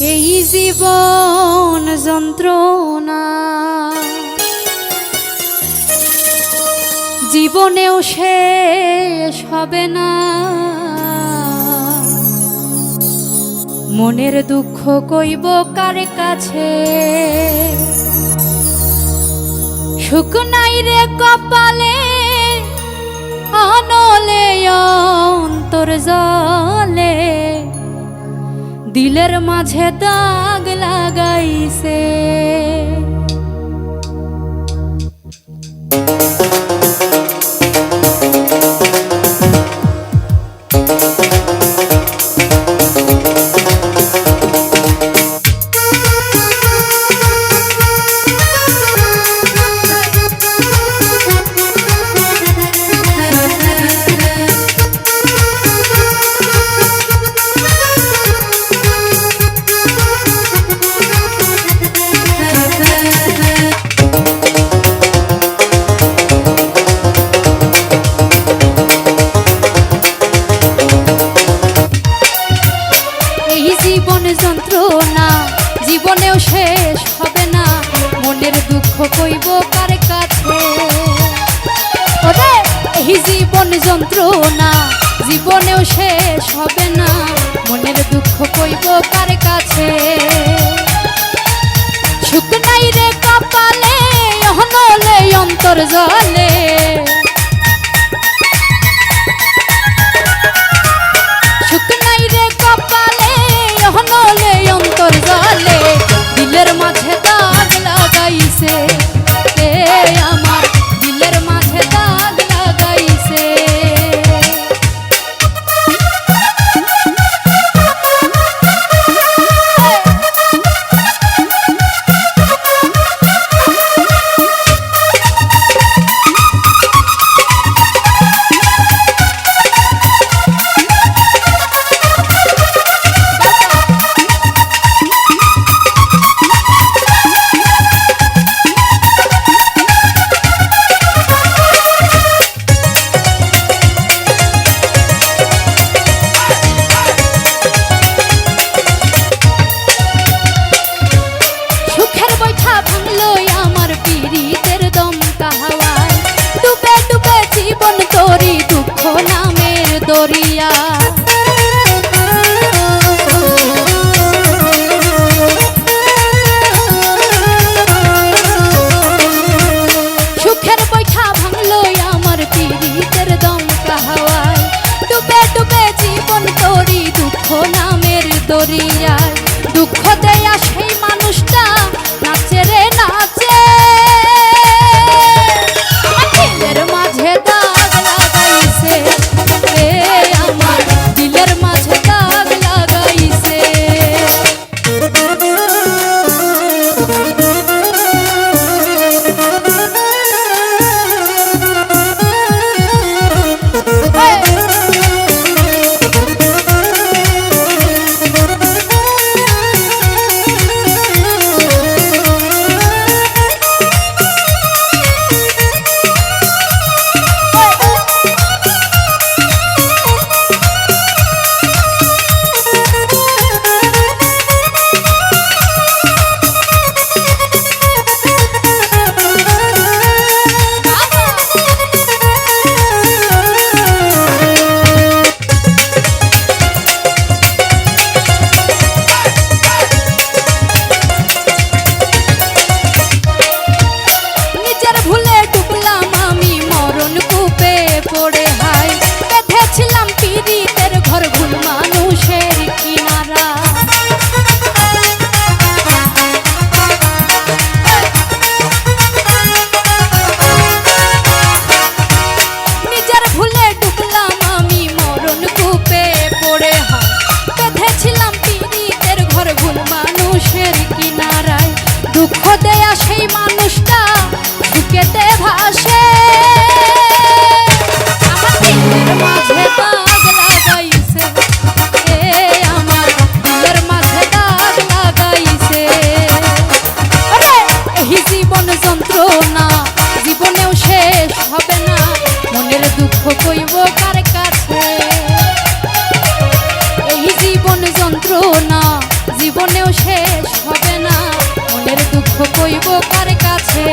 এই জীবন যন্ত্রণা। জীবনেও শেষ হবে না। মনের দুঃখ কইব কার কাছে? সুখ নাই রে কপালে, আনলে অন্তর জলে দিলের মাঝে দাগ লাগাইছে। যন্ত্রণা, জীবনেও শেষ হবে না। মনের দুঃখ কইব কার কাছে? সুখ নাই রে কপালে, অহনলে অন্তর জলে দরিয়া ভাসে আমার মাঝে দাগ লাগাইছে এ আমার দিলের মাঝে ওরে, এই জীবন যন্ত্রণা জীবনেও শেষ হবে না। মনের দুঃখ কইব কার কাছে? এই যন্ত্রণা জীবনেও দুঃখ কইব কার কাছে?